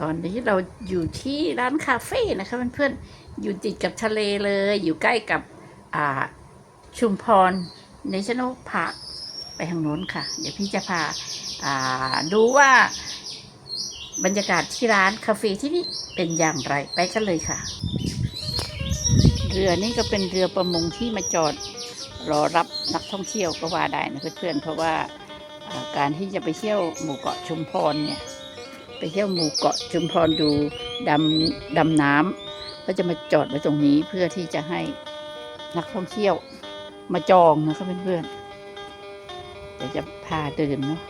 ตอนนี้เราอยู่ที่ร้านคาเฟ่นะคะเพื่อนๆอยู่ติดกับทะเลเลย อยู่ใกล้กับอ่าชุมพรเนชั่นแนลพาร์คไปทางโน้นค่ะ เดี๋ยวพี่จะพาอ่าดูว่าบรรยากาศที่ร้านคาเฟ่ที่นี่เป็นอย่างไรไปกันเลยค่ะ เรือนี่ก็เป็นเรือประมงที่มาจอดรอรับนักท่องเที่ยวก็ว่าได้นะเพื่อนๆเพราะว่าการที่จะไปเที่ยวหมู่เกาะชุมพรเนี่ย ไปเที่ยวหมู่เกาะชุมพรดูดำดำน้ำก็จะมาจอดไว้ตรงนี้เพื่อที่จะให้นักท่องเที่ยวมาจองนะครับเพื่อนๆเดี๋ยวจะพาเดินเนาะ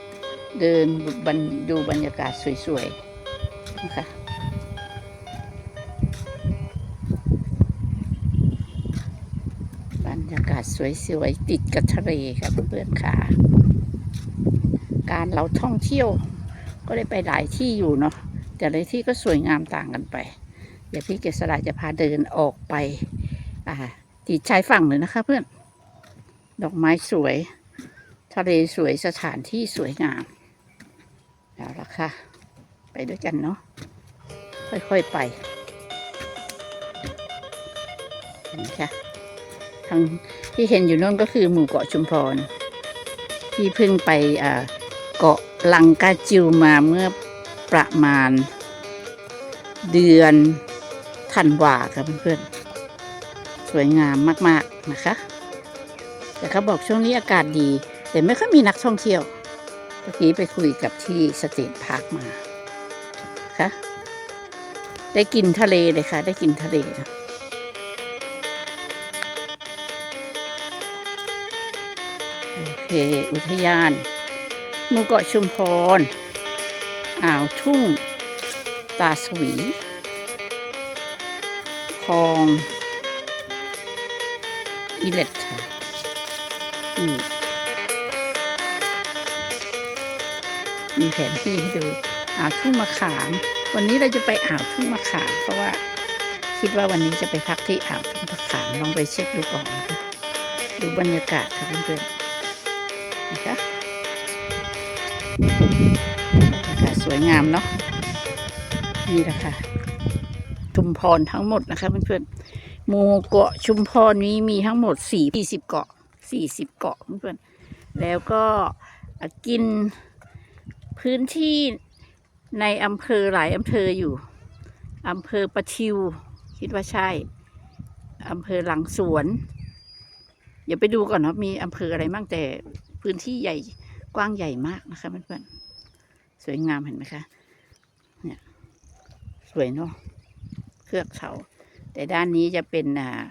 เดินบรรดูบรรยากาศสวยๆนะคะบรรยากาศสวยๆติดกับทะเลครับเพื่อนๆค่ะ การเราท่องเที่ยว ก็ได้ไปหลายที่อยู่เนาะแต่ละที่ก็สวยงามต่างกันไป เดี๋ยวพี่เกษราจะพาเดินออกไปอ่าติดชายฝั่งเลยนะคะเพื่อน ดอกไม้สวย ทะเลสวยสถานที่สวยงามเอาละค่ะ ไปด้วยกันเนาะค่อยๆไปนไหมคะทางที่เห็นอยู่นั่นก็คือหมู่เกาะชุมพร ที่เพิ่งไปอ่าเกาะ ลังกาจิวมาเมื่อประมาณ เดือนธันวาครับเพื่อนๆ สวยงามมากๆนะคะ แต่เขาบอกช่วงนี้อากาศดี แต่ไม่ค่อยมีนักท่องเที่ยวเมื่อกี้ไปคุยกับที่สเตทพาร์คมาค่ะได้กินทะเลเลยค่ะ ได้กินทะเลนะโอเค อุทยาน หมู่เกาะชุมพร อ่าวทุ่ง ตาสวีคลองอิเล็ตค่ะมมีแผนที่ให้ดูอ่าวทุ่งมะขาม วันนี้เราจะไปอ่าวทุ่งมะขามเพราะว่าคิดว่าวันนี้จะไปพักที่อ่าวทุ่งมะขามลองไปเช็คดูก่อนนะคะดูบรรยากาศค่ะเพื่อนๆนะคะ อากาศสวยงามเนาะนี่แหละค่ะชุมพรทั้งหมดนะคะเพื่อนๆหมู่เกาะชุมพรนี้มีทั้งหมดสี่สิบเกาะสี่สิบเกาะเพื่อนๆแล้วก็กินพื้นที่ในอำเภอหลายอำเภออยู่อำเภอประทิว คิดว่าใช่อำเภอหลังสวน เดี๋ยวไปดูก่อนเนาะมีอำเภออะไรบ้างแต่พื้นที่ใหญ่ กว้างใหญ่มากนะคะเพื่อนๆสวยงามเห็นไหมคะเนี่ยสวยเนาะเทือกเขา แต่ด้านนี้จะเป็นอ่า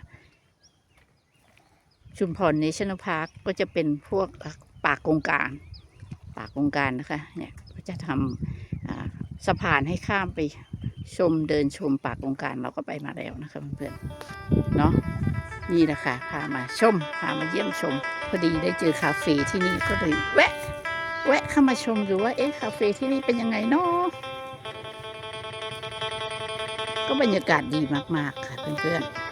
ชุมพรเนชั่นแนลพาร์คก็จะเป็นพวกป่ากงกางป่ากงกางนะคะเนี่ยก็จะทำอ่าสะพานให้ข้ามไปชมเดินชมป่ากงกางเราก็ไปมาแล้วนะคะเพื่อนๆเนาะ นี่แหละค่ะพามาชมพามาเยี่ยมชม พอดีได้เจอคาเฟ่ที่นี่ก็เลยแวะ แวะเข้ามาชมดูว่าเอ๊ะคาเฟ่ที่นี่เป็นยังไงเนาะก็บรรยากาศดีมาก ๆ ค่ะเพื่อนๆ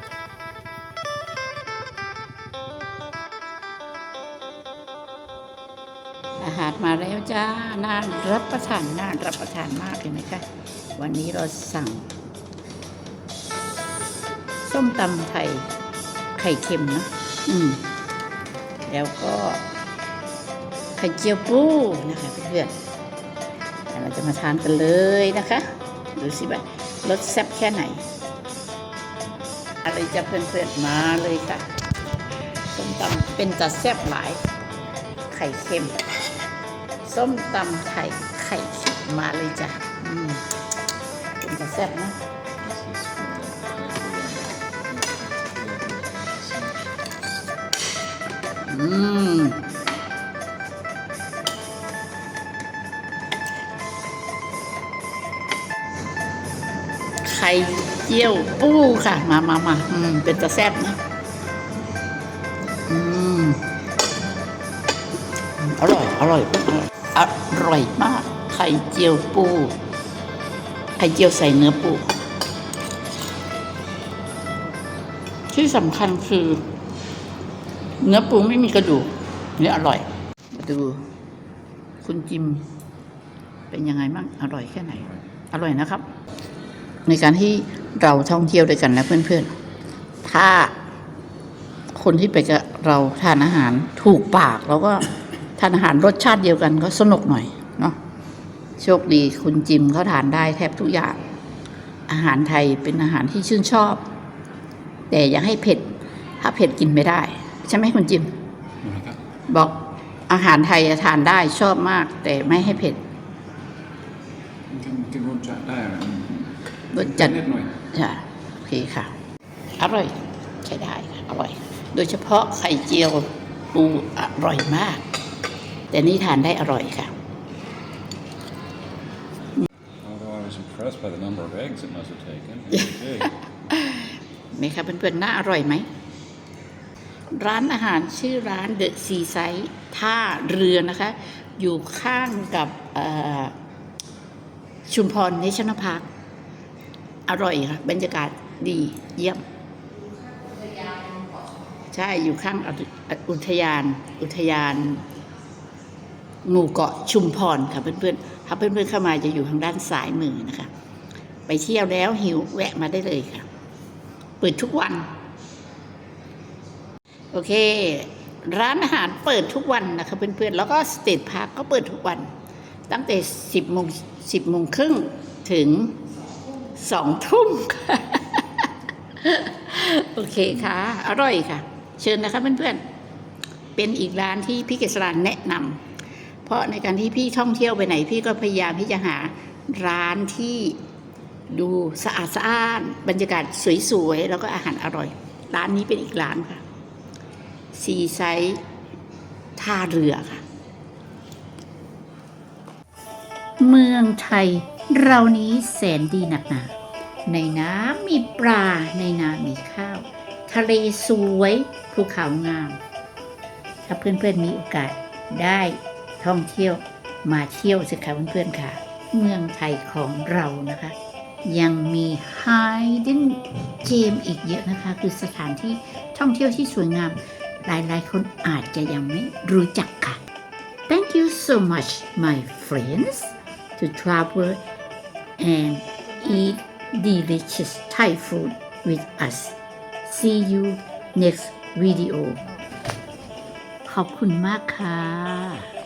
อาหารมาแล้วจ้า น่ารับประทาน น่ารับประทานมากเลยนะคะ วันนี้เราสั่ง ส้มตำไทย ไข่เค็มนะอืม แล้วก็ไข่เจียวปูนะคะเพื่อนๆเดี๋ยวเราจะมาทานกันเลยนะคะ ดูสิว่ารสแซ่บแค่ไหน อะไรจะเพื่อนๆมาเลยค่ะส้มตำเป็นจัดแซ่บหลาย ไข่เค็ม ส้มตำไข่ไข่เค็มมาเลยจ้ะ อืม เป็นจัดแซ่บนะ อืมไข่เจียวปูค่ะ มามามาอืม เป็นตะแซ่บนะ อืม อร่อย อร่อย อร่อยมาก ไข่เจียวปู ไข่เจียวใส่เนื้อปู ที่สำคัญคือ เนื้อปูไม่มีกระดูกเนื้ออร่อยมาดู คุณจิม เป็นยังไงบ้างอร่อยแค่ไหน อร่อยนะครับ ในการที่เราท่องเที่ยวด้วยกันนะเพื่อนๆ ถ้าคนที่ไปกับเราทานอาหารถูกปากแล้วก็ทานอาหารรสชาติเดียวกันก็สนุกหน่อยเนาะโชคดีคุณจิมเขาทานได้แทบทุกอย่าง อาหารไทยเป็นอาหารที่ชื่นชอบ แต่อย่าให้เผ็ด ถ้าเผ็ดกินไม่ได้ ใช่ไหมคุณจิมนะครับบอกอาหารไทยอะทานได้ชอบมาก แต่ไม่ให้เผ็ดกินกินรสจัดได้นะรสจัดนิดหน่อยจ้ะโอเคค่ะ อร่อยใช้ได้ค่ะอร่อย โดยเฉพาะไข่เจียวปูอร่อยมาก แต่นี่ทานได้อร่อยค่ะ Although I was impressed by the number of eggs it must have taken. Big. ไหมคะเพื่อนๆน่าอร่อยไหม ร้านอาหารชื่อร้านเดอะซีไซด์ท่าเรือนะคะ อยู่ข้างกับชุมพรเนชั่นพาร์คอร่อยค่ะบรรยากาศดีเยี่ยม ใช่อยู่ข้างอุอุทยาน อุทยานหมู่เกาะชุมพรค่ะเพื่อนๆถ้าเพื่อนๆเข้ามาจะอยู่ทางด้านซ้ายมือนะคะ ไปเที่ยวแล้วหิวแวะมาได้เลยค่ะ เปิดทุกวัน โอเค ร้านอาหารเปิดทุกวันนะคะเพื่อนๆ แล้วก็สเตทพาร์คก็เปิดทุกวัน ตั้งแต่สิบโมงสิบโมงครึ่งถึงสองทุ่มโอเคค่ะ อร่อยค่ะ เชิญนะคะเพื่อนๆ เป็นอีกร้านที่พี่เกษรานแนะนำเพราะในการที่พี่ท่องเที่ยวไปไหน พี่ก็พยายามที่จะหาร้านที่ดูสะอาดสะอ้าน บรรยากาศสวยๆ แล้วก็อาหารอร่อย ร้านนี้เป็นอีกร้านค่ะ ซีไซด์ท่าเรือค่ะ เมืองไทยเรานี้แสนดีหนักหนา ในน้ำมีปลา ในนามีข้าว ทะเลสวยภูเขางาม ถ้าเพื่อนๆมีโอกาสได้ท่องเที่ยวมาเที่ยวสิคะเพื่อนๆค่ะ เมืองไทยของเรานะคะ ยังมี hidden gem อีกเยอะนะคะ คือสถานที่ท่องเที่ยวที่สวยงาม หลายๆ คนอาจจะยังไม่รู้จักค่ะ Thank you so much my friends to travel and eat delicious Thai food with us see you next video ขอบคุณมากค่ะ